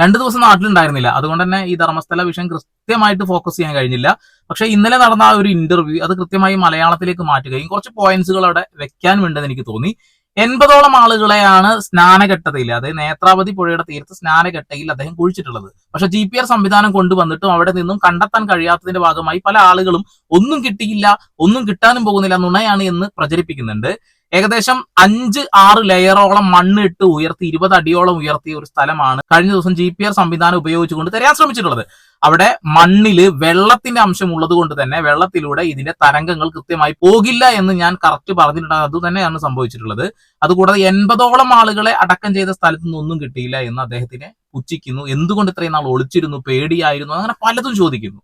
രണ്ടു ദിവസം നാട്ടിലുണ്ടായിരുന്നില്ല. അതുകൊണ്ട് തന്നെ ഈ ധർമ്മസ്ഥല വിഷയം കൃത്യമായിട്ട് ഫോക്കസ് ചെയ്യാൻ കഴിഞ്ഞില്ല. പക്ഷെ ഇന്നലെ നടന്ന ആ ഒരു ഇന്റർവ്യൂ അത് കൃത്യമായി മലയാളത്തിലേക്ക് മാറ്റുകയും കുറച്ച് പോയിന്റ്സുകൾ അവിടെ വെക്കാൻ വേണ്ടതെന്ന് എനിക്ക് തോന്നി. എൺപതോളം ആളുകളെയാണ് സ്നാനഘട്ടതയിൽ അതായത് നേത്രാവതി പുഴയുടെ തീരത്ത് സ്നാനഘട്ടയിൽ അദ്ദേഹം കുഴിച്ചിട്ടുള്ളത്. പക്ഷെ ജി പി ആർ സംവിധാനം കൊണ്ടുവന്നിട്ടും അവിടെ നിന്നും കണ്ടെത്താൻ കഴിയാത്തതിന്റെ ഭാഗമായി പല ആളുകളും ഒന്നും കിട്ടിയില്ല ഒന്നും കിട്ടാനും പോകുന്നില്ല നുണയാണ് എന്ന് പ്രചരിപ്പിക്കുന്നുണ്ട്. ഏകദേശം അഞ്ച് ആറ് ലെയറോളം മണ്ണ് ഇട്ട് ഉയർത്തി ഇരുപത് അടിയോളം ഉയർത്തിയ ഒരു സ്ഥലമാണ് കഴിഞ്ഞ ദിവസം ജി പി ആർ സംവിധാനം ഉപയോഗിച്ചുകൊണ്ട് തരാൻ ശ്രമിച്ചിട്ടുള്ളത്. അവിടെ മണ്ണിൽ വെള്ളത്തിന്റെ അംശം ഉള്ളത് കൊണ്ട് തന്നെ വെള്ളത്തിലൂടെ ഇതിന്റെ തരംഗങ്ങൾ കൃത്യമായി പോകില്ല എന്ന് ഞാൻ കറക്റ്റ് പറഞ്ഞിട്ടുണ്ട്. അത് തന്നെയാണ് സംഭവിച്ചിട്ടുള്ളത്. അതുകൂടാതെ എൺപതോളം ആളുകളെ അടക്കം ചെയ്ത സ്ഥലത്ത് നിന്നൊന്നും കിട്ടിയില്ല എന്ന് അദ്ദേഹത്തിനെ പുച്ഛിക്കുന്നു. എന്തുകൊണ്ട് ഇത്രയും നാൾ ഒളിച്ചിരുന്നു പേടിയായിരുന്നു അങ്ങനെ പലതും ചോദിക്കുന്നു.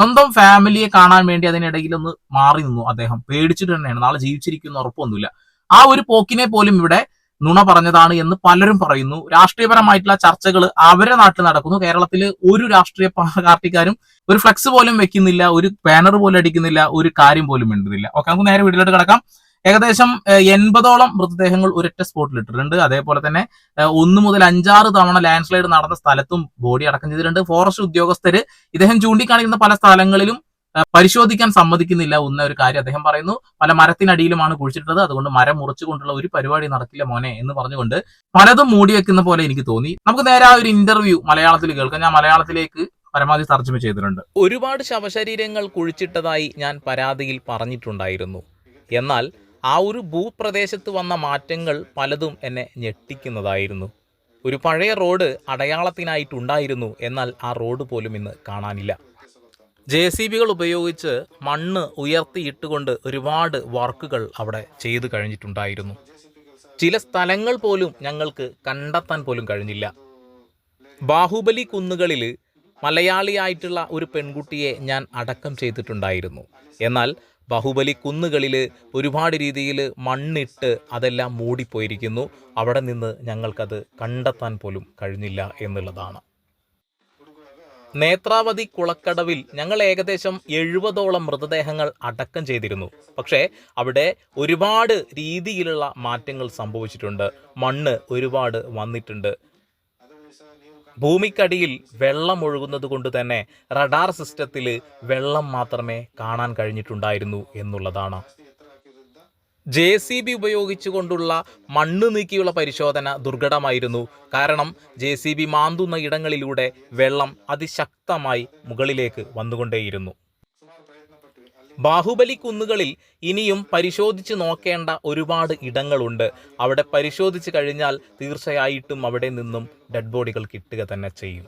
സ്വന്തം ഫാമിലിയെ കാണാൻ വേണ്ടി അതിനിടയിൽ ഒന്ന് മാറി നിന്നു അദ്ദേഹം. പേടിച്ചിട്ട് തന്നെയാണ്. നാളെ ജീവിച്ചിരിക്കുന്ന ഉറപ്പൊന്നുമില്ല. ആ ഒരു പോക്കിനെ പോലും ഇവിടെ നുണ പറഞ്ഞതാണ് എന്ന് പലരും പറയുന്നു. രാഷ്ട്രീയപരമായിട്ടുള്ള ചർച്ചകൾ അവരെ നാട്ടിൽ നടക്കുന്നു. കേരളത്തിൽ ഒരു രാഷ്ട്രീയ പാർട്ടിക്കാരും ഒരു ഫ്ലെക്സ് പോലും വെക്കുന്നില്ല ഒരു ബാനർ പോലും അടിക്കുന്നില്ല ഒരു കാര്യം പോലും മിണ്ടുന്നില്ല. ഓക്കെ നമുക്ക് നേരെ വീട്ടിലോട്ട് കിടക്കാം. ഏകദേശം എൺപതോളം മൃതദേഹങ്ങൾ ഒരൊറ്റ സ്പോട്ടിൽ ഇട്ടിട്ടുണ്ട്. അതേപോലെ തന്നെ ഒന്ന് മുതൽ അഞ്ചാറ് തവണ ലാൻഡ് സ്ലൈഡ് നടന്ന സ്ഥലത്തും ബോഡി അടക്കം ചെയ്തിട്ടുണ്ട്. ഫോറസ്റ്റ് ഉദ്യോഗസ്ഥര് ഇദ്ദേഹം ചൂണ്ടിക്കാണിക്കുന്ന പല സ്ഥലങ്ങളിലും പരിശോധിക്കാൻ സമ്മതിക്കുന്നില്ല എന്ന ഒരു കാര്യം അദ്ദേഹം പറയുന്നു. പല മരത്തിനടിയിലുമാണ് കുഴിച്ചിട്ടത്. അതുകൊണ്ട് മരം മുറിച്ചുകൊണ്ടുള്ള ഒരു പരിപാടി നടക്കില്ല മോനെ എന്ന് പറഞ്ഞുകൊണ്ട് പലതും മൂടി വെക്കുന്ന പോലെ എനിക്ക് തോന്നി. നമുക്ക് നേരെ ആ ഒരു ഇന്റർവ്യൂ മലയാളത്തിൽ കേൾക്കാം. ഞാൻ മലയാളത്തിലേക്ക് പരമാവധി തർജമ ചെയ്തിട്ടുണ്ട്. ഒരുപാട് ശവശരീരങ്ങൾ കുഴിച്ചിട്ടതായി ഞാൻ പരാതിയിൽ പറഞ്ഞിട്ടുണ്ടായിരുന്നു. എന്നാൽ ആ ഒരു ഭൂപ്രദേശത്ത് വന്ന മാറ്റങ്ങൾ പലതും എന്നെ ഞെട്ടിക്കുന്നതായിരുന്നു. ഒരു പഴയ റോഡ് അടയാളത്തിനായിട്ടുണ്ടായിരുന്നു എന്നാൽ ആ റോഡ് പോലും ഇന്ന് കാണാനില്ല. ജെ സി ബികൾ ഉപയോഗിച്ച് മണ്ണ് ഉയർത്തിയിട്ടുകൊണ്ട് ഒരുപാട് വർക്കുകൾ അവിടെ ചെയ്തു കഴിഞ്ഞിട്ടുണ്ടായിരുന്നു. ചില സ്ഥലങ്ങൾ പോലും ഞങ്ങൾക്ക് കണ്ടെത്താൻ പോലും കഴിഞ്ഞില്ല. ബാഹുബലി കുന്നുകളിൽ മലയാളിയായിട്ടുള്ള ഒരു പെൺകുട്ടിയെ ഞാൻ അടക്കം ചെയ്തിട്ടുണ്ടായിരുന്നു. എന്നാൽ ബാഹുബലി കുന്നുകളിൽ ഒരുപാട് രീതിയിൽ മണ്ണിട്ട് അതെല്ലാം മൂടിപ്പോയിരിക്കുന്നു. അവിടെ നിന്ന് ഞങ്ങൾക്കത് കണ്ടെത്താൻ പോലും കഴിഞ്ഞില്ല എന്നുള്ളതാണ്. നേത്രാവതി കുളക്കടവിൽ ഞങ്ങൾ ഏകദേശം എഴുപതോളം മൃതദേഹങ്ങൾ അടക്കം ചെയ്തിരുന്നു. പക്ഷേ അവിടെ ഒരുപാട് രീതിയിലുള്ള മാറ്റങ്ങൾ സംഭവിച്ചിട്ടുണ്ട്. മണ്ണ് ഒരുപാട് വന്നിട്ടുണ്ട്. ഭൂമിക്കടിയിൽ വെള്ളം ഒഴുകുന്നത് കൊണ്ട് തന്നെ റഡാർ സിസ്റ്റത്തിൽ വെള്ളം മാത്രമേ കാണാൻ കഴിഞ്ഞിട്ടുണ്ടായിരുന്നു എന്നുള്ളതാണ്. ജെ സി ബി ഉപയോഗിച്ചുകൊണ്ടുള്ള മണ്ണ് നീക്കിയുള്ള പരിശോധന ദുർഘടമായിരുന്നു. കാരണം ജെ സി ബി മാന്തുന്ന ഇടങ്ങളിലൂടെ വെള്ളം അതിശക്തമായി മുകളിലേക്ക് വന്നുകൊണ്ടേയിരുന്നു. ബാഹുബലി കുന്നുകളിൽ ഇനിയും പരിശോധിച്ച് നോക്കേണ്ട ഒരുപാട് ഇടങ്ങളുണ്ട്. അവിടെ പരിശോധിച്ച് കഴിഞ്ഞാൽ തീർച്ചയായിട്ടും അവിടെ നിന്നും ഡെഡ് ബോഡികൾ കിട്ടുക തന്നെ ചെയ്യും.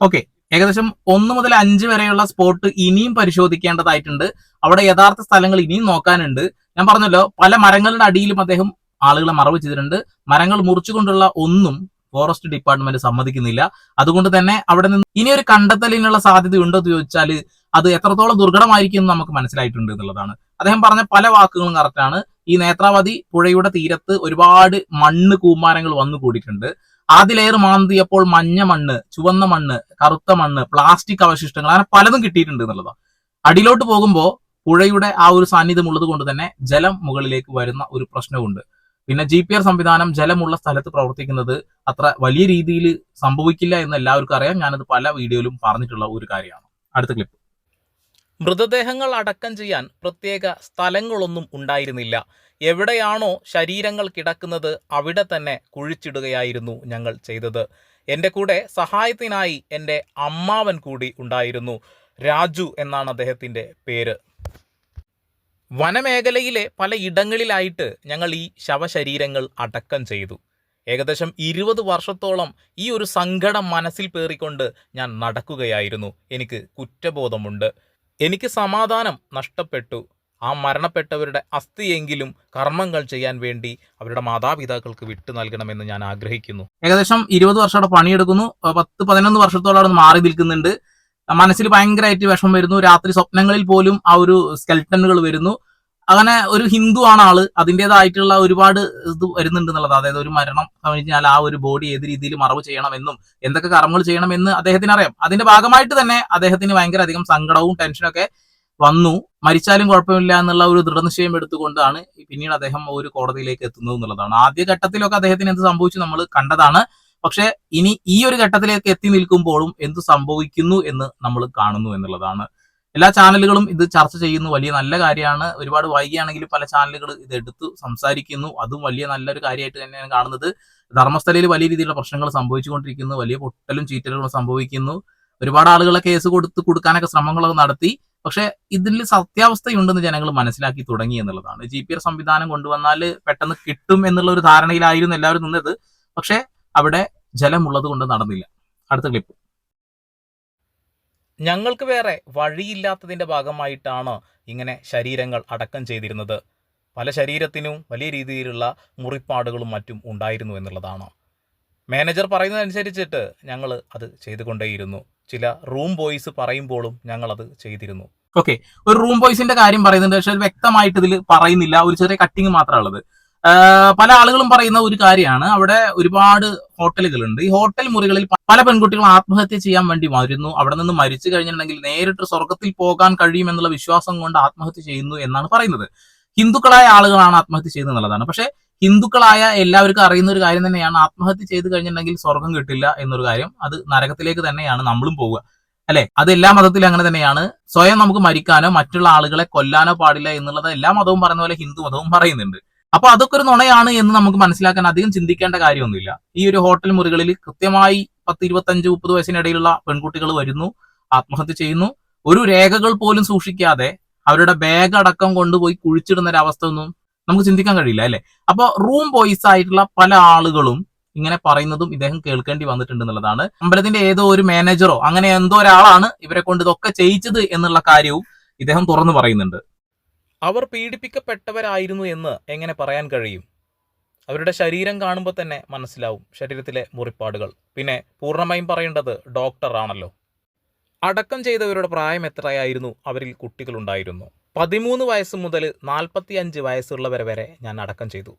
ഓക്കെ ഏകദേശം ഒന്ന് മുതൽ അഞ്ച് വരെയുള്ള സ്പോട്ട് ഇനിയും പരിശോധിക്കേണ്ടതായിട്ടുണ്ട്. അവിടെ യഥാർത്ഥ സ്ഥലങ്ങൾ ഇനിയും നോക്കാനുണ്ട്. ഞാൻ പറഞ്ഞല്ലോ പല മരങ്ങളുടെ അടിയിലും അദ്ദേഹം ആളുകളെ മറവ് ചെയ്തിട്ടുണ്ട്. മരങ്ങൾ മുറിച്ചുകൊണ്ടുള്ള ഒന്നും ഫോറസ്റ്റ് ഡിപ്പാർട്ട്മെന്റ് സമ്മതിക്കുന്നില്ല. അതുകൊണ്ട് തന്നെ അവിടെ നിന്ന് ഇനി ഒരു കണ്ടെത്തലിനുള്ള സാധ്യത ഉണ്ടോ എന്ന് ചോദിച്ചാൽ അത് എത്രത്തോളം ദുർഘടമായിരിക്കും എന്ന് നമുക്ക് മനസ്സിലായിട്ടുണ്ട് എന്നുള്ളതാണ്. അദ്ദേഹം പറഞ്ഞ പല വാക്കുകളും കറക്റ്റാണ് ഈ നേത്രാവതി പുഴയുടെ തീരത്ത് ഒരുപാട് മണ്ണ് കൂമാരങ്ങൾ വന്നു കൂടിയിട്ടുണ്ട്. ലെയർ മാന്തിയപ്പോൾ മഞ്ഞ മണ്ണ് ചുവന്ന മണ്ണ് കറുത്ത മണ്ണ് പ്ലാസ്റ്റിക് അവശിഷ്ടങ്ങൾ അങ്ങനെ പലതും കിട്ടിയിട്ടുണ്ട് എന്നുള്ളതാണ്. അടിയിലോട്ട് പോകുമ്പോൾ പുഴയുടെ ആ ഒരു സാന്നിധ്യം ഉള്ളത് കൊണ്ട് തന്നെ ജലം മുകളിലേക്ക് വരുന്ന ഒരു പ്രശ്നമുണ്ട് പിന്നെ ജി പി ആർ സംവിധാനം ജലമുള്ള സ്ഥലത്ത് പ്രവർത്തിക്കുന്നത് അത്ര വലിയ രീതിയിൽ സംഭവിക്കില്ല എന്ന് എല്ലാവർക്കും അറിയാം. ഞാനത് പല വീഡിയോയിലും പറഞ്ഞിട്ടുള്ള ഒരു കാര്യമാണ്. അടുത്ത ക്ലിപ്പ് മൃതദേഹങ്ങൾ അടക്കം ചെയ്യാൻ പ്രത്യേക സ്ഥലങ്ങളൊന്നും ഉണ്ടായിരുന്നില്ല. എവിടെയാണോ ശരീരങ്ങൾ കിടക്കുന്നത് അവിടെ തന്നെ കുഴിച്ചിടുകയായിരുന്നു ഞങ്ങൾ ചെയ്തത്. എന്റെ കൂടെ സഹായത്തിനായി എന്റെ അമ്മാവൻ കൂടി ഉണ്ടായിരുന്നു. രാജു എന്നാണ് അദ്ദേഹത്തിന്റെ പേര്. വനമേഖലയിലെ പല ഇടങ്ങളിലായിട്ട് ഞങ്ങൾ ഈ ശവശരീരങ്ങൾ അടക്കം ചെയ്തു. ഏകദേശം ഇരുപത് വർഷത്തോളം ഈ ഒരു സങ്കടം മനസ്സിൽ പേറിക്കൊണ്ട് ഞാൻ നടക്കുകയായിരുന്നു. എനിക്ക് കുറ്റബോധമുണ്ട്. എനിക്ക് സമാധാനം നഷ്ടപ്പെട്ടു. ആ മരണപ്പെട്ടവരുടെ അസ്ഥിയെങ്കിലും കർമ്മങ്ങൾ ചെയ്യാൻ വേണ്ടി അവരുടെ മാതാപിതാക്കൾക്ക് വിട്ടു നൽകണമെന്ന് ഞാൻ ആഗ്രഹിക്കുന്നു. ഏകദേശം ഇരുപത് വർഷം അവിടെ പണിയെടുക്കുന്നു പത്ത് പതിനൊന്ന് വർഷത്തോളം മാറി നിൽക്കുന്നുണ്ട്. മനസ്സിൽ ഭയങ്കരമായിട്ട് വിഷമം വരുന്നു. രാത്രി സ്വപ്നങ്ങളിൽ പോലും ആ ഒരു സ്കെൽട്ടനുകൾ വരുന്നു. അങ്ങനെ ഒരു ഹിന്ദു ആണ് ആൾ. അതിന്റെതായിട്ടുള്ള ഒരുപാട് ഇത് വരുന്നുണ്ട് എന്നുള്ളത് അതായത് ഒരു മരണം കഴിഞ്ഞാൽ ആ ഒരു ബോഡി ഏത് രീതിയിൽ മറവ് ചെയ്യണമെന്നും എന്തൊക്കെ കർമ്മങ്ങൾ ചെയ്യണമെന്ന് അദ്ദേഹത്തിന് അറിയാം. അതിന്റെ ഭാഗമായിട്ട് തന്നെ അദ്ദേഹത്തിന് ഭയങ്കര അധികം സങ്കടവും ടെൻഷനൊക്കെ വന്നു. മരിച്ചാലും കുഴപ്പമില്ല എന്നുള്ള ഒരു ദൃഢനിശ്ചയം എടുത്തുകൊണ്ടാണ് പിന്നീട് അദ്ദേഹം ഒരു കോടതിയിലേക്ക് എത്തുന്നത് എന്നുള്ളതാണ്. ആദ്യ ഘട്ടത്തിലൊക്കെ അദ്ദേഹത്തിന് എന്ത് സംഭവിച്ചു നമ്മൾ കണ്ടതാണ്. പക്ഷെ ഇനി ഈ ഒരു ഘട്ടത്തിലേക്ക് എത്തി നിൽക്കുമ്പോഴും എന്ത് സംഭവിക്കുന്നു എന്ന് നമ്മൾ കാണുന്നു എന്നുള്ളതാണ്. എല്ലാ ചാനലുകളും ഇത് ചർച്ച ചെയ്യുന്നു. വലിയ നല്ല കാര്യമാണ്. ഒരുപാട് വൈകിയാണെങ്കിലും പല ചാനലുകൾ ഇത് എടുത്തു സംസാരിക്കുന്നു. അതും വലിയ നല്ലൊരു കാര്യമായിട്ട് തന്നെയാണ് കാണുന്നത്. ധർമ്മസ്ഥലയിൽ വലിയ രീതിയിലുള്ള പ്രശ്നങ്ങൾ സംഭവിച്ചുകൊണ്ടിരിക്കുന്നു. വലിയ പൊട്ടലും ചീറ്റലുകളും സംഭവിക്കുന്നു. ഒരുപാട് ആളുകളെ കേസ് കൊടുത്ത് കൊടുക്കാനൊക്കെ ശ്രമങ്ങളൊക്കെ നടത്തി. പക്ഷേ ഇതിൽ സത്യാവസ്ഥയുണ്ടെന്ന് ജനങ്ങൾ മനസ്സിലാക്കി തുടങ്ങി എന്നുള്ളതാണ്. ജി പി ആർ സംവിധാനം കൊണ്ടുവന്നാൽ പെട്ടെന്ന് കിട്ടും എന്നുള്ള ഒരു ധാരണയിലായിരുന്നു എല്ലാവരും നിന്നത്. പക്ഷേ അവിടെ ജലമുള്ളത് കൊണ്ട് നടന്നില്ല. അടുത്ത ക്ലിപ്പ് ഞങ്ങൾക്ക് വേറെ വഴിയില്ലാത്തതിന്റെ ഭാഗമായിട്ടാണ് ഇങ്ങനെ ശരീരങ്ങൾ അടക്കം ചെയ്തിരുന്നത്. പല ശരീരത്തിനും വലിയ രീതിയിലുള്ള മുറിപ്പാടുകളും മറ്റും ഉണ്ടായിരുന്നു എന്നുള്ളതാണ്. മാനേജർ പറയുന്നതനുസരിച്ചിട്ട് ഞങ്ങൾ അത് ചെയ്തുകൊണ്ടേയിരുന്നു. ചില റൂം ബോയ്സ് പറയുമ്പോഴും ഞങ്ങളത് ചെയ്തിരുന്നു. ഓക്കെ ഒരു റൂം ബോയ്സിന്റെ കാര്യം പറയുന്നുണ്ട്. പക്ഷെ വ്യക്തമായിട്ട് ഇതിൽ പറയുന്നില്ല. ഒരു ചെറിയ കട്ടിങ് മാത്രമേ ഉള്ളത്. പല ആളുകളും പറയുന്ന ഒരു കാര്യമാണ്. അവിടെ ഒരുപാട് ഹോട്ടലുകളുണ്ട്. ഈ ഹോട്ടൽ മുറികളിൽ പല പെൺകുട്ടികൾ ആത്മഹത്യ ചെയ്യാൻ വേണ്ടി വരുന്നു. അവിടെ നിന്ന് മരിച്ചു കഴിഞ്ഞിട്ടുണ്ടെങ്കിൽ നേരിട്ട് സ്വർഗത്തിൽ പോകാൻ കഴിയുമെന്നുള്ള വിശ്വാസം കൊണ്ട് ആത്മഹത്യ ചെയ്യുന്നു എന്നാണ് പറയുന്നത്. ഹിന്ദുക്കളായ ആളുകളാണ് ആത്മഹത്യ ചെയ്യുന്നത് എന്നുള്ളതാണ്. പക്ഷെ ഹിന്ദുക്കളായ എല്ലാവർക്കും അറിയുന്ന ഒരു കാര്യം തന്നെയാണ്. ആത്മഹത്യ ചെയ്ത് കഴിഞ്ഞിട്ടുണ്ടെങ്കിൽ സ്വർഗം കിട്ടില്ല എന്നൊരു കാര്യം അത് നരകത്തിലേക്ക് തന്നെയാണ് നമ്മളും പോവുക. അല്ലെ? അത് എല്ലാ മതത്തിലും അങ്ങനെ തന്നെയാണ്. സ്വയം നമുക്ക് മരിക്കാനോ മറ്റുള്ള ആളുകളെ കൊല്ലാനോ പാടില്ല എന്നുള്ളത് എല്ലാ മതവും പറയുന്ന പോലെ ഹിന്ദു മതവും പറയുന്നുണ്ട്. അപ്പൊ അതൊക്കെ ഒരു നുണയാണ് എന്ന് നമുക്ക് മനസ്സിലാക്കാൻ അധികം ചിന്തിക്കേണ്ട കാര്യമൊന്നുമില്ല. ഈ ഒരു ഹോട്ടൽ മുറികളിൽ കൃത്യമായി പത്ത് ഇരുപത്തഞ്ച് മുപ്പത് വയസ്സിനിടയിലുള്ള പെൺകുട്ടികൾ വരുന്നു ആത്മഹത്യ ചെയ്യുന്നു. ഒരു രേഖകൾ പോലും സൂക്ഷിക്കാതെ അവരുടെ ബാഗ് അടക്കം കൊണ്ടുപോയി കുഴിച്ചിടുന്ന ഒരു അവസ്ഥ ഒന്നും നമുക്ക് ചിന്തിക്കാൻ കഴിയില്ല അല്ലെ? അപ്പൊ റൂം ബോയ്സ് ആയിട്ടുള്ള പല ആളുകളും ഇങ്ങനെ പറയുന്നതും ഇദ്ദേഹം കേൾക്കേണ്ടി വന്നിട്ടുണ്ട് എന്നുള്ളതാണ്. അമ്പലത്തിന്റെ ഏതോ ഒരു മാനേജറോ അങ്ങനെ എന്തോ ഒരാളാണ് ഇവരെ കൊണ്ട് ഇതൊക്കെ ചെയ്യിച്ചത് എന്നുള്ള കാര്യവും ഇദ്ദേഹം തുറന്നു പറയുന്നുണ്ട്. അവർ പീഡിപ്പിക്കപ്പെട്ടവരായിരുന്നു എന്ന് എങ്ങനെ പറയാൻ കഴിയും? അവരുടെ ശരീരം കാണുമ്പോൾ തന്നെ മനസ്സിലാവും ശരീരത്തിലെ മുറിപ്പാടുകൾ. പിന്നെ പൂർണമായും പറയേണ്ടത് ഡോക്ടറാണല്ലോ അടക്കം ചെയ്തവരുടെ പ്രായം എത്രയായിരുന്നു? അവരിൽ കുട്ടികളുണ്ടായിരുന്നു. പതിമൂന്ന് വയസ്സ് മുതൽ നാൽപ്പത്തി അഞ്ച് വയസ്സുള്ളവരെ വരെ ഞാൻ അടക്കം ചെയ്തു.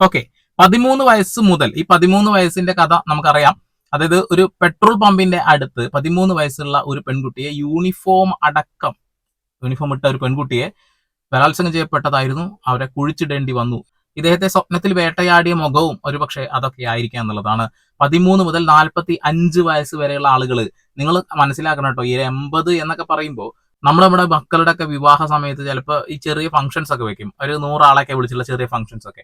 ഓക്കെ പതിമൂന്ന് വയസ്സ് മുതൽ ഈ പതിമൂന്ന് വയസ്സിന്റെ കഥ നമുക്കറിയാം. അതായത് ഒരു പെട്രോൾ പമ്പിന്റെ അടുത്ത് പതിമൂന്ന് വയസ്സുള്ള ഒരു പെൺകുട്ടിയെ യൂണിഫോം അടക്കം യൂണിഫോം ഇട്ട ഒരു പെൺകുട്ടിയെ ബലാത്സംഗം ചെയ്യപ്പെട്ടതായിരുന്നു. അവരെ കുഴിച്ചിടേണ്ടി വന്നു. ഇദ്ദേഹത്തെ സ്വപ്നത്തിൽ വേട്ടയാടിയ മുഖവും ഒരുപക്ഷെ അതൊക്കെ ആയിരിക്കാം എന്നുള്ളതാണ്. പതിമൂന്ന് മുതൽ നാൽപ്പത്തി അഞ്ച് വയസ്സ് വരെയുള്ള ആളുകൾ നിങ്ങൾ മനസ്സിലാക്കണം കേട്ടോ ഈ എൺപത് എന്നൊക്കെ പറയുമ്പോൾ നമ്മൾ നമ്മുടെ മക്കളുടെ ഒക്കെ വിവാഹ സമയത്ത് ചിലപ്പോൾ ഈ ചെറിയ ഫംഗ്ഷൻസ് ഒക്കെ വെക്കും. ഒരു നൂറാളൊക്കെ വിളിച്ചുള്ള ചെറിയ ഫംഗ്ഷൻസ് ഒക്കെ.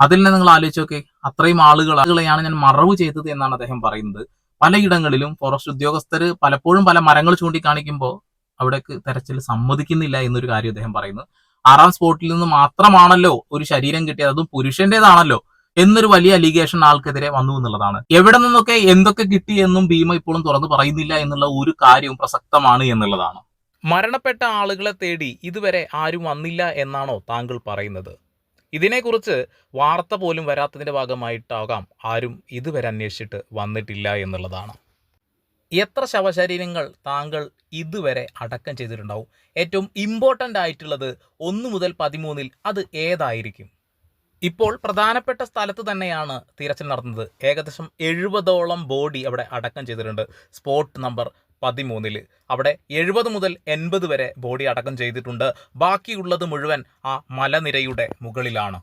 അതിൽ നിന്ന് നിങ്ങൾ ആലോചിച്ച് നോക്കി അത്രയും ആളുകൾ ആളുകളെയാണ് ഞാൻ മറവ് ചെയ്തത് എന്നാണ് അദ്ദേഹം പറയുന്നത്. പലയിടങ്ങളിലും ഫോറസ്റ്റ് ഉദ്യോഗസ്ഥർ പലപ്പോഴും പല മരങ്ങൾ ചൂണ്ടിക്കാണിക്കുമ്പോൾ അവിടേക്ക് തെരച്ചിൽ സമ്മതിക്കുന്നില്ല എന്നൊരു കാര്യം അദ്ദേഹം പറയുന്നു. ആറാം സ്പോട്ടിൽ നിന്ന് മാത്രമാണല്ലോ ഒരു ശരീരം കിട്ടിയത് അതും പുരുഷന്റേതാണല്ലോ എന്നൊരു വലിയ അലിഗേഷൻ ആൾക്കെതിരെ വന്നു എന്നുള്ളതാണ്. എവിടെ നിന്നൊക്കെ എന്തൊക്കെ കിട്ടി എന്നും ഭീമ ഇപ്പോഴും തുറന്നു പറയുന്നില്ല എന്നുള്ള ഒരു കാര്യവും പ്രസക്തമാണ് എന്നുള്ളതാണ്. മരണപ്പെട്ട ആളുകളെ തേടി ഇതുവരെ ആരും വന്നില്ല എന്നാണോ താങ്കൾ പറയുന്നത്? ഇതിനെക്കുറിച്ച് വാർത്ത പോലും വരാത്തതിന്റെ ഭാഗമായിട്ടാകാം ആരും ഇതുവരെ അന്വേഷിച്ചിട്ട് വന്നിട്ടില്ല എന്നുള്ളതാണ്. എത്ര ശവശരീരങ്ങൾ താങ്കൾ ഇതുവരെ അടക്കം ചെയ്തിട്ടുണ്ടാവും? ഏറ്റവും ഇമ്പോർട്ടന്റ് ആയിട്ടുള്ളത് ഒന്ന് മുതൽ പതിമൂന്നിൽ അത് ഏതായിരിക്കും? ഇപ്പോൾ പ്രധാനപ്പെട്ട സ്ഥലത്ത് തന്നെയാണ് തിരച്ചിൽ നടത്തുന്നത് ഏകദേശം എഴുപതോളം ബോഡി അവിടെ അടക്കം ചെയ്തിട്ടുണ്ട്. സ്പോട്ട് നമ്പർ പതിമൂന്നിൽ അവിടെ എഴുപത് മുതൽ എൺപത് വരെ ബോഡി അടക്കം ചെയ്തിട്ടുണ്ട്. ബാക്കിയുള്ളത് മുഴുവൻ ആ മലനിരയുടെ മുകളിലാണ്.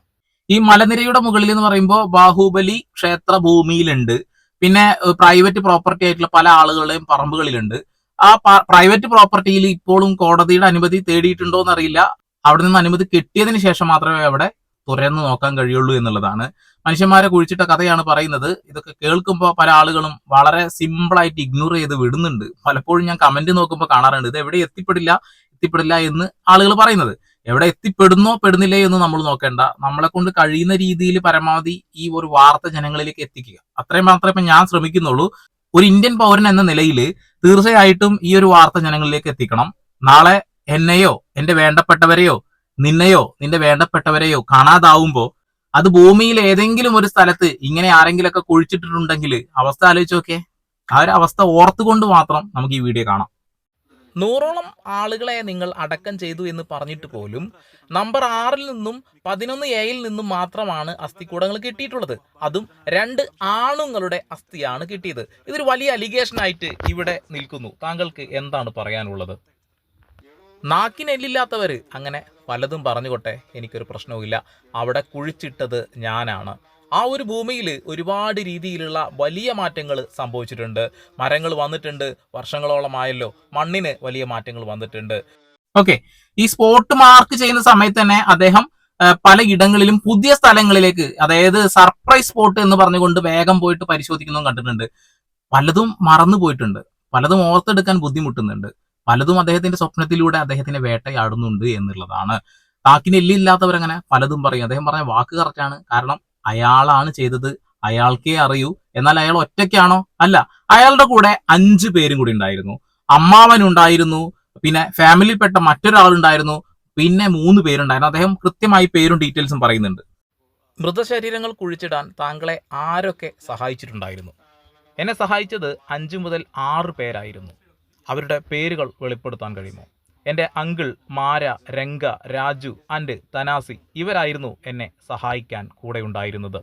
ഈ മലനിരയുടെ മുകളിൽ എന്ന് പറയുമ്പോൾ ബാഹുബലി ക്ഷേത്ര ഭൂമിയിലുണ്ട് പിന്നെ പ്രൈവറ്റ് പ്രോപ്പർട്ടി ആയിട്ടുള്ള പല ആളുകളുടെയും പറമ്പുകളിലുണ്ട്. ആ പ്രൈവറ്റ് പ്രോപ്പർട്ടിയിൽ ഇപ്പോഴും കോടതിയുടെ അനുമതി തേടിയിട്ടുണ്ടോ എന്നറിയില്ല അവിടെ നിന്ന് അനുമതി കിട്ടിയതിന് ശേഷം മാത്രമേ അവിടെ തുറന്നു നോക്കാൻ കഴിയുള്ളൂ എന്നുള്ളതാണ്. മനുഷ്യന്മാരെ കുഴിച്ചിട്ട കഥയാണ് പറയുന്നത്. ഇതൊക്കെ കേൾക്കുമ്പോൾ പല ആളുകളും വളരെ സിമ്പിളായിട്ട് ഇഗ്നോർ ചെയ്ത് വിടുന്നുണ്ട്. പലപ്പോഴും ഞാൻ കമന്റ് നോക്കുമ്പോൾ കാണാറുണ്ട്. ഇത് എവിടെ എത്തിപ്പെടില്ല എത്തിപ്പെടില്ല എന്ന് ആളുകൾ പറയുന്നത്. എവിടെ എത്തിപ്പെടുന്നോ പെടുന്നില്ലേ എന്ന് നമ്മൾ നോക്കേണ്ട. നമ്മളെ കൊണ്ട് കഴിയുന്ന രീതിയിൽ പരമാവധി ഈ ഒരു വാർത്ത ജനങ്ങളിലേക്ക് എത്തിക്കുക. അത്രയും മാത്രമേ ഇപ്പൊ ഞാൻ ശ്രമിക്കുന്നുള്ളൂ. ഒരു ഇന്ത്യൻ പൗരൻ എന്ന നിലയിൽ തീർച്ചയായിട്ടും ഈ ഒരു വാർത്ത ജനങ്ങളിലേക്ക് എത്തിക്കണം. നാളെ എന്നെയോ എന്റെ വേണ്ടപ്പെട്ടവരെയോ നിന്നെയോ നിന്റെ വേണ്ടപ്പെട്ടവരെയോ കാണാതാവുമ്പോൾ അത് ഭൂമിയിൽ ഏതെങ്കിലും ഒരു സ്ഥലത്ത് ഇങ്ങനെ ആരെങ്കിലൊക്കെ കുഴിച്ചിട്ടിട്ടുണ്ടെങ്കിൽ അവസ്ഥ ആലോചിച്ച് നോക്കേ ആ ഒരു അവസ്ഥ ഓർത്തുകൊണ്ട് മാത്രം നമുക്ക് ഈ വീഡിയോ കാണാം. നൂറോളം ആളുകളെ നിങ്ങൾ അടക്കം ചെയ്തു എന്ന് പറഞ്ഞിട്ട് പോലും നമ്പർ ആറിൽ നിന്നും പതിനൊന്ന് എയിൽ നിന്നും മാത്രമാണ് അസ്ഥിക്കൂടങ്ങൾ കിട്ടിയിട്ടുള്ളത്. അതും രണ്ട് ആണുങ്ങളുടെ അസ്ഥിയാണ് കിട്ടിയത്. ഇതൊരു വലിയ അലിഗേഷൻ ആയിട്ട് ഇവിടെ നിൽക്കുന്നു. താങ്കൾക്ക് എന്താണ് പറയാനുള്ളത്? നാക്കിനെല്ലില്ലാത്തവർ അങ്ങനെ പലതും പറഞ്ഞുകൊട്ടെ എനിക്കൊരു പ്രശ്നവുമില്ല. അവിടെ കുഴിച്ചിട്ടത് ഞാനാണ്. ആ ഒരു ഭൂമിയിൽ ഒരുപാട് രീതിയിലുള്ള വലിയ മാറ്റങ്ങൾ സംഭവിച്ചിട്ടുണ്ട്. മരങ്ങൾ വന്നിട്ടുണ്ട്. വർഷങ്ങളോളമായല്ലോ. മണ്ണിന് വലിയ മാറ്റങ്ങൾ വന്നിട്ടുണ്ട്. ഓക്കെ ഈ സ്പോട്ട് മാർക്ക് ചെയ്യുന്ന സമയത്ത് തന്നെ അദ്ദേഹം പല ഇടങ്ങളിലും പുതിയ സ്ഥലങ്ങളിലേക്ക് അതായത് സർപ്രൈസ് സ്പോട്ട് എന്ന് പറഞ്ഞുകൊണ്ട് വേഗം പോയിട്ട് പരിശോധിക്കുന്നതും കണ്ടിട്ടുണ്ട്. പലതും മറന്നു പോയിട്ടുണ്ട്. പലതും ഓർത്തെടുക്കാൻ ബുദ്ധിമുട്ടുന്നുണ്ട്. പലതും അദ്ദേഹത്തിന്റെ സ്വപ്നത്തിലൂടെ അദ്ദേഹത്തിനെ വേട്ടയാടുന്നുണ്ട് എന്നുള്ളതാണ്. താക്കിന് എല്ലില്ലാത്തവരങ്ങനെ പലതും പറയും. അദ്ദേഹം പറഞ്ഞ വാക്ക് കറക്റ്റാണ് കാരണം അയാളാണ് ചെയ്തത്. അയാൾക്കേ അറിയൂ. എന്നാൽ അയാൾ ഒറ്റയ്ക്കാണോ? അല്ല. അയാളുടെ കൂടെ അഞ്ചു പേരും കൂടി ഉണ്ടായിരുന്നു. അമ്മാവൻ ഉണ്ടായിരുന്നു. പിന്നെ ഫാമിലിയിൽപ്പെട്ട മറ്റൊരാളുണ്ടായിരുന്നു. പിന്നെ മൂന്ന് പേരുണ്ടായിരുന്നു. അദ്ദേഹം കൃത്യമായി പേരും ഡീറ്റെയിൽസും പറയുന്നുണ്ട്. മൃതശരീരങ്ങൾ കുഴിച്ചിടാൻ താങ്കളെ ആരൊക്കെ സഹായിച്ചിട്ടുണ്ടായിരുന്നു? എന്നെ സഹായിച്ചത് അഞ്ചു മുതൽ ആറ് പേരായിരുന്നു. അവരുടെ പേരുകൾ വെളിപ്പെടുത്താൻ കഴിയുമോ? എന്റെ uncle Mara Ranga Raju and Thanasi ഇവരായിരുന്നു എന്നെ സഹായിക്കാൻ കൂടെ ഉണ്ടായിരുന്നത്.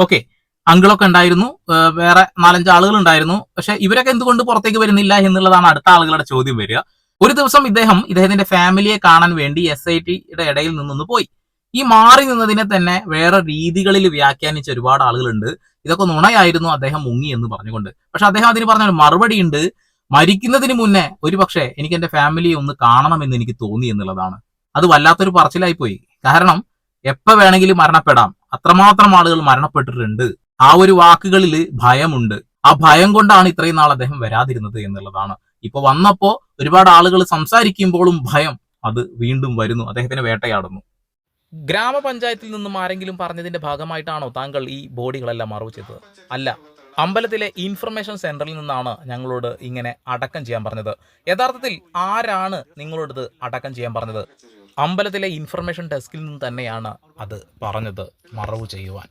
ഓക്കെ അങ്കിളൊക്കെ ഉണ്ടായിരുന്നു. വേറെ നാലഞ്ച് ആളുകൾ ഉണ്ടായിരുന്നു. പക്ഷെ ഇവരൊക്കെ എന്തുകൊണ്ട് പുറത്തേക്ക് വരുന്നില്ല എന്നുള്ളതാണ് അടുത്ത ആളുകളുടെ ചോദ്യം വരിക. ഒരു ദിവസം ഇദ്ദേഹം ഇദ്ദേഹത്തിന്റെ ഫാമിലിയെ കാണാൻ വേണ്ടി എസ് ഐ ടിയുടെ ഇടയിൽ നിന്നൊന്ന് പോയി. ഈ മാറി നിന്നതിനെ തന്നെ വേറെ രീതികളിൽ വ്യാഖ്യാനിച്ച ഒരുപാട് ആളുകളുണ്ട്. ഇതൊക്കെ നുണയായിരുന്നു അദ്ദേഹം മുങ്ങി എന്ന് പറഞ്ഞുകൊണ്ട്. പക്ഷെ അദ്ദേഹം അതിന് പറഞ്ഞ മറുപടി ഉണ്ട് മരിക്കുന്നതിന് മുന്നേ ഒരു പക്ഷേ എനിക്ക് എന്റെ ഫാമിലി ഒന്ന് കാണണം എന്ന് എനിക്ക് തോന്നി എന്നുള്ളതാണ്. അത് വല്ലാത്തൊരു പറച്ചിലായി പോയി കാരണം എപ്പോൾ വേണമെങ്കിലും മരണപ്പെടാം. അത്രമാത്രം ആളുകൾ മരണപ്പെട്ടിട്ടുണ്ട്. ആ ഒരു വാക്കുകളിൽ ഭയമുണ്ട്. ആ ഭയം കൊണ്ടാണ് ഇത്രയും നാൾ അദ്ദേഹം വരാതിരുന്നത് എന്നുള്ളതാണ്. ഇപ്പൊ വന്നപ്പോ ഒരുപാട് ആളുകൾ സംസാരിക്കുമ്പോഴും ഭയം അത് വീണ്ടും വരുന്നു. അദ്ദേഹത്തിന് വേട്ടയാടുന്നു. ഗ്രാമപഞ്ചായത്തിൽ നിന്നും ആരെങ്കിലും പറഞ്ഞതിന്റെ ഭാഗമായിട്ടാണോ താങ്കൾ ഈ ബോഡികളെല്ലാം മറവ് ചെയ്തത്? അല്ല. അമ്പലത്തിലെ ഇൻഫർമേഷൻ സെന്ററിൽ നിന്നാണ് ഞങ്ങളോട് ഇങ്ങനെ അടക്കം ചെയ്യാൻ പറഞ്ഞത്. യഥാർത്ഥത്തിൽ ആരാണ് നിങ്ങളോടത് അടക്കം ചെയ്യാൻ പറഞ്ഞത്? അമ്പലത്തിലെ ഇൻഫർമേഷൻ ഡെസ്കിൽ നിന്ന് തന്നെയാണ് അത് പറഞ്ഞത്. മറവ് ചെയ്യുവാൻ.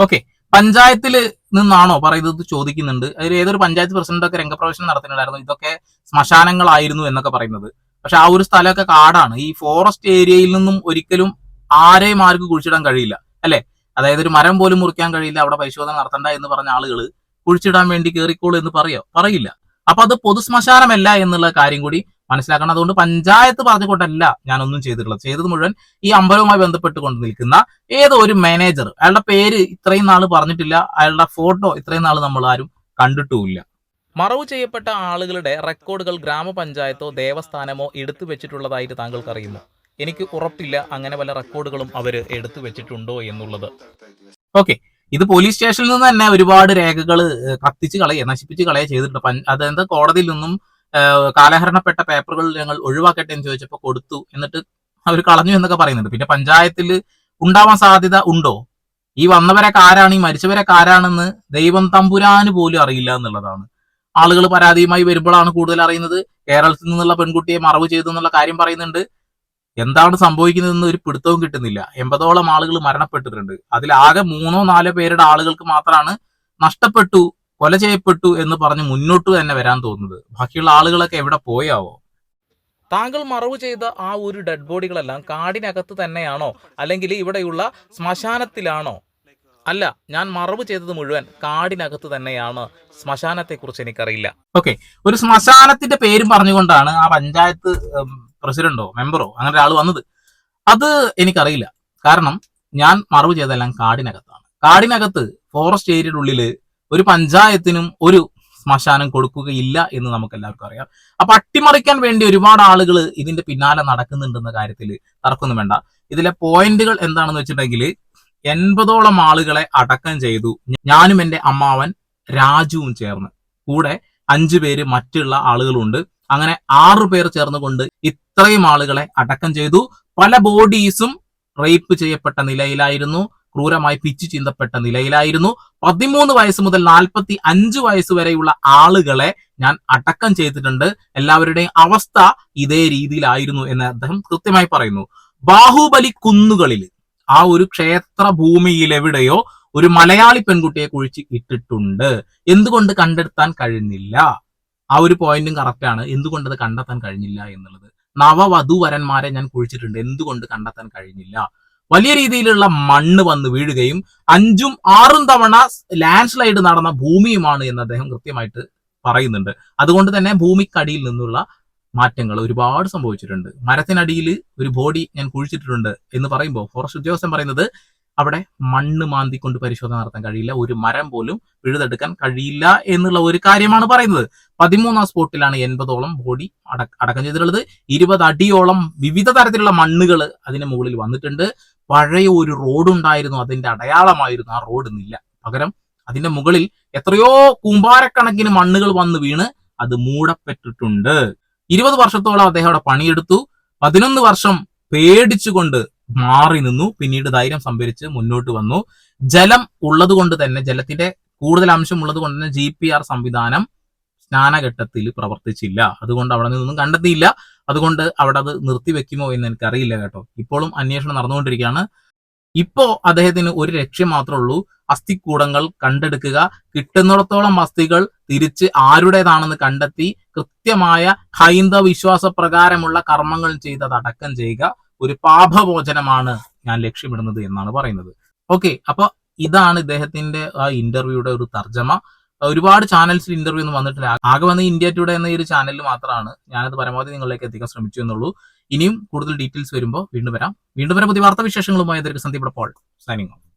ഓക്കെ. പഞ്ചായത്തിൽ നിന്നാണോ പറയുന്നത് ചോദിക്കുന്നുണ്ട്. അതിൽ ഏതൊരു പഞ്ചായത്ത് പ്രസിഡന്റൊക്കെ രംഗപ്രവേശനം നടത്തുന്നുണ്ടായിരുന്നു. ഇതൊക്കെ ശ്മശാനങ്ങളായിരുന്നു എന്നൊക്കെ പറയുന്നത്. പക്ഷെ ആ ഒരു സ്ഥലമൊക്കെ കാടാണ്. ഈ ഫോറസ്റ്റ് ഏരിയയിൽ നിന്നും ഒരിക്കലും ആരെയും ആർക്ക് കുഴിച്ചിടാൻ കഴിയില്ല. അല്ലെ? അതായത് ഒരു മരം പോലും മുറിക്കാൻ കഴിയില്ല അവിടെ പരിശോധന നടത്തണ്ട എന്ന് പറഞ്ഞ ആളുകൾ കുഴിച്ചിടാൻ വേണ്ടി കയറിക്കോളൂ എന്ന് പറയോ? പറയില്ല. അപ്പൊ അത് പൊതു ശ്മശാനമല്ല എന്നുള്ള കാര്യം കൂടി മനസ്സിലാക്കണം. അതുകൊണ്ട് പഞ്ചായത്ത് പറഞ്ഞുകൊണ്ടല്ല ഞാനൊന്നും ചെയ്തിട്ടുള്ളത്. ചെയ്തത് മുഴുവൻ ഈ അമ്പലവുമായി ബന്ധപ്പെട്ടുകൊണ്ട് നിൽക്കുന്ന ഏതോ ഒരു മാനേജർ അയാളുടെ പേര് ഇത്രയും നാൾ പറഞ്ഞിട്ടില്ല അയാളുടെ ഫോട്ടോ ഇത്രയും നാൾ നമ്മൾ ആരും കണ്ടിട്ടുമില്ല. മറവ് ചെയ്യപ്പെട്ട ആളുകളുടെ റെക്കോർഡുകൾ ഗ്രാമപഞ്ചായത്തോ ദേവസ്ഥാനമോ എടുത്തു വെച്ചിട്ടുള്ളതായിട്ട് താങ്കൾക്ക് അറിയുമോ എനിക്ക് ഉറപ്പില്ല അങ്ങനെ പല റെക്കോർഡുകളും അവർ എടുത്തു വെച്ചിട്ടുണ്ടോ എന്നുള്ളത്. ഓക്കെ. ഇത് പോലീസ് സ്റ്റേഷനിൽ നിന്ന് തന്നെ ഒരുപാട് രേഖകൾ കത്തിച്ച് കളയുക നശിപ്പിച്ച് കളയുക ചെയ്തിട്ടുണ്ട്. അതെന്താ കോടതിയിൽ നിന്നും കാലഹരണപ്പെട്ട പേപ്പറുകൾ ഞങ്ങൾ ഒഴിവാക്കട്ടെ എന്ന് ചോദിച്ചപ്പോൾ കൊടുത്തു. എന്നിട്ട് അവർ കളഞ്ഞു എന്നൊക്കെ പറയുന്നുണ്ട്. പിന്നെ പഞ്ചായത്തിൽ ഉണ്ടാവാൻ സാധ്യത ഉണ്ടോ? ഈ വന്നവരെ ആരാണ്? ഈ മരിച്ചവരെ ആരാണെന്ന് ദൈവം തമ്പുരാന് പോലും അറിയില്ല എന്നുള്ളതാണ്. ആളുകൾ പരാതിയുമായി വരുമ്പോഴാണ് കൂടുതൽ അറിയുന്നത്. കേരളത്തിൽ നിന്നുള്ള പെൺകുട്ടിയെ മറവ് ചെയ്തു എന്നുള്ള കാര്യം പറയുന്നുണ്ട്. എന്താണ് സംഭവിക്കുന്നതെന്ന് ഒരു പിടുത്തവും കിട്ടുന്നില്ല. എൺപതോളം ആളുകൾ മരണപ്പെട്ടിട്ടുണ്ട്. അതിൽ ആകെ മൂന്നോ നാലോ പേരുടെ ആളുകൾക്ക് മാത്രമാണ് നഷ്ടപ്പെട്ടു കൊല ചെയ്യപ്പെട്ടു എന്ന് പറഞ്ഞ് മുന്നോട്ട് തന്നെ വരാൻ തോന്നുന്നത്. ബാക്കിയുള്ള ആളുകളൊക്കെ എവിടെ പോയാവോ? താങ്കൾ മറവ് ചെയ്ത ആ ഒരു ഡെഡ് ബോഡികളെല്ലാം കാടിനകത്ത് തന്നെയാണോ? അല്ലെങ്കിൽ ഇവിടെയുള്ള ശ്മശാനത്തിലാണോ? അല്ല ഞാൻ മറവ് ചെയ്തത് മുഴുവൻ കാടിനകത്ത് തന്നെയാണ്. ശ്മശാനത്തെ കുറിച്ച് എനിക്കറിയില്ല. ഓക്കെ ഒരു ശ്മശാനത്തിന്റെ പേരും പറഞ്ഞുകൊണ്ടാണ് ആ പഞ്ചായത്ത് പ്രസിഡന്റോ മെമ്പറോ അങ്ങനെ ഒരാൾ വന്നത്. അത് എനിക്കറിയില്ല. കാരണം ഞാൻ മറവ് ചെയ്തതെല്ലാം കാടിനകത്താണ്. കാടിനകത്ത് ഫോറസ്റ്റ് ഏരിയയുടെ ഉള്ളിൽ ഒരു പഞ്ചായത്തിനും ഒരു ശ്മശാനം കൊടുക്കുകയില്ല എന്ന് നമുക്ക് എല്ലാവർക്കും അറിയാം. അപ്പൊ അട്ടിമറിക്കാൻ വേണ്ടി ഒരുപാട് ആളുകൾ ഇതിന്റെ പിന്നാലെ നടക്കുന്നുണ്ടെന്ന കാര്യത്തിൽ തർക്കൊന്നും വേണ്ട. ഇതിലെ പോയിന്റുകൾ എന്താണെന്ന് വെച്ചിട്ടുണ്ടെങ്കിൽ എൺപതോളം ആളുകളെ അടക്കം ചെയ്തു ഞാനും എന്റെ അമ്മാവൻ രാജുവും ചേർന്ന്. കൂടെ അഞ്ചു പേര് മറ്റുള്ള ആളുകളുണ്ട്. അങ്ങനെ ആറു പേർ ചേർന്നുകൊണ്ട് ഇത്രയും ആളുകളെ അടക്കം ചെയ്തു. പല ബോഡീസും റേപ്പ് ചെയ്യപ്പെട്ട നിലയിലായിരുന്നു. ക്രൂരമായി പിച്ചു ചിന്തപ്പെട്ട നിലയിലായിരുന്നു. പതിമൂന്ന് വയസ്സ് മുതൽ നാൽപ്പത്തി അഞ്ച് വയസ്സ് വരെയുള്ള ആളുകളെ ഞാൻ അടക്കം ചെയ്തിട്ടുണ്ട്. എല്ലാവരുടെയും അവസ്ഥ ഇതേ രീതിയിലായിരുന്നു എന്ന് അദ്ദേഹം കൃത്യമായി പറയുന്നു. ബാഹുബലി കുന്നുകളിൽ ആ ഒരു ക്ഷേത്ര ഭൂമിയിൽ എവിടെയോ ഒരു മലയാളി പെൺകുട്ടിയെ കുഴിച്ച് ഇട്ടിട്ടുണ്ട്. എന്തുകൊണ്ട് കണ്ടെത്താൻ കഴിഞ്ഞില്ല? ആ ഒരു പോയിന്റും കറക്റ്റ് ആണ്. എന്തുകൊണ്ട് അത് കണ്ടെത്താൻ കഴിഞ്ഞില്ല എന്നുള്ളത്. നവവധുവരന്മാരെ ഞാൻ കുഴിച്ചിട്ടുണ്ട്. എന്തുകൊണ്ട് കണ്ടെത്താൻ കഴിഞ്ഞില്ല? വലിയ രീതിയിലുള്ള മണ്ണ് വന്ന് വീഴുകയും അഞ്ചും ആറും തവണ ലാൻഡ് സ്ലൈഡ് നടന്ന ഭൂമിയുമാണ് എന്ന് അദ്ദേഹം കൃത്യമായിട്ട് പറയുന്നുണ്ട്. അതുകൊണ്ട് തന്നെ ഭൂമിക്കടിയിൽ നിന്നുള്ള മാറ്റങ്ങൾ ഒരുപാട് സംഭവിച്ചിട്ടുണ്ട്. മരത്തിനടിയിൽ ഒരു ബോഡി ഞാൻ കുഴിച്ചിട്ടിട്ടുണ്ട് എന്ന് പറയുമ്പോൾ ഫോറസ്റ്റ് ഉദ്യോഗസ്ഥൻ പറയുന്നത് അവിടെ മണ്ണ് മാന്തിക്കൊണ്ട് പരിശോധന നടത്താൻ കഴിയില്ല. ഒരു മരം പോലും പിഴുതെടുക്കാൻ കഴിയില്ല എന്നുള്ള ഒരു കാര്യമാണ് പറയുന്നത്. പതിമൂന്നാം സ്പോട്ടിലാണ് എൺപതോളം ബോഡി അട അടക്കം ചെയ്തിട്ടുള്ളത്. ഇരുപത് അടിയോളം വിവിധ തരത്തിലുള്ള മണ്ണുകൾ അതിന് മുകളിൽ വന്നിട്ടുണ്ട്. പഴയ ഒരു റോഡ് ഉണ്ടായിരുന്നു അതിന്റെ അടയാളമായിരുന്നു. ആ റോഡ് നില്ല പകരം അതിന്റെ മുകളിൽ എത്രയോ കൂമ്പാരക്കണക്കിന് മണ്ണുകൾ വന്ന് വീണ് അത് മൂടപ്പെട്ടിട്ടുണ്ട്. ഇരുപത് വർഷത്തോളം അദ്ദേഹം അവിടെ പണിയെടുത്തു. പതിനൊന്ന് വർഷം പേടിച്ചുകൊണ്ട് മാറി നിന്നു. പിന്നീട് ധൈര്യം സംഭരിച്ച് മുന്നോട്ട് വന്നു. ജലം ഉള്ളതുകൊണ്ട് തന്നെ ജലത്തിന്റെ കൂടുതൽ അംശം ഉള്ളത് കൊണ്ട് തന്നെ ജി പി ആർ സംവിധാനം സ്നാനഘട്ടത്തിൽ പ്രവർത്തിച്ചില്ല. അതുകൊണ്ട് അവിടെ നിന്നൊന്നും കണ്ടെത്തിയില്ല. അതുകൊണ്ട് അവിടെ അത് നിർത്തിവെക്കുമോ എന്ന് എനിക്കറിയില്ല കേട്ടോ. ഇപ്പോഴും അന്വേഷണം നടന്നുകൊണ്ടിരിക്കുകയാണ്. ഇപ്പോ അദ്ദേഹത്തിന് ഒരു ലക്ഷ്യം മാത്രമേ ഉള്ളൂ. അസ്ഥിക്കൂടങ്ങൾ കണ്ടെടുക്കുക. കിട്ടുന്നിടത്തോളം അസ്ഥികൾ തിരിച്ച് ആരുടേതാണെന്ന് കണ്ടെത്തി കൃത്യമായ ഹൈന്ദവ വിശ്വാസ പ്രകാരമുള്ള കർമ്മങ്ങൾ ചെയ്ത് അത് അടക്കം ചെയ്യുക. ഒരു പാപമോചനമാണ് ഞാൻ ലക്ഷ്യമിടുന്നത് എന്നാണ് പറയുന്നത്. ഓക്കെ അപ്പൊ ഇതാണ് ഇദ്ദേഹത്തിന്റെ ആ ഇന്റർവ്യൂയുടെ ഒരു തർജമ. ഒരുപാട് ചാനൽസിൽ ഇന്റർവ്യൂ ഒന്നും വന്നിട്ടില്ല. ആകെ വന്ന ഇന്ത്യ ടുഡേ എന്ന ഈ ഒരു ചാനലിൽ മാത്രമാണ് ഞാനത് പരമാവധി നിങ്ങളിലേക്ക് എത്തിക്കാൻ ശ്രമിച്ചു എന്നുള്ളൂ. ഇനിയും കൂടുതൽ ഡീറ്റെയിൽസ് വരുമ്പോൾ വീണ്ടും വരാം. വീണ്ടും വരാം പുതിയ വാർത്താ വിശേഷങ്ങളുമായി സന്ദീപ് പോൾ. Signing off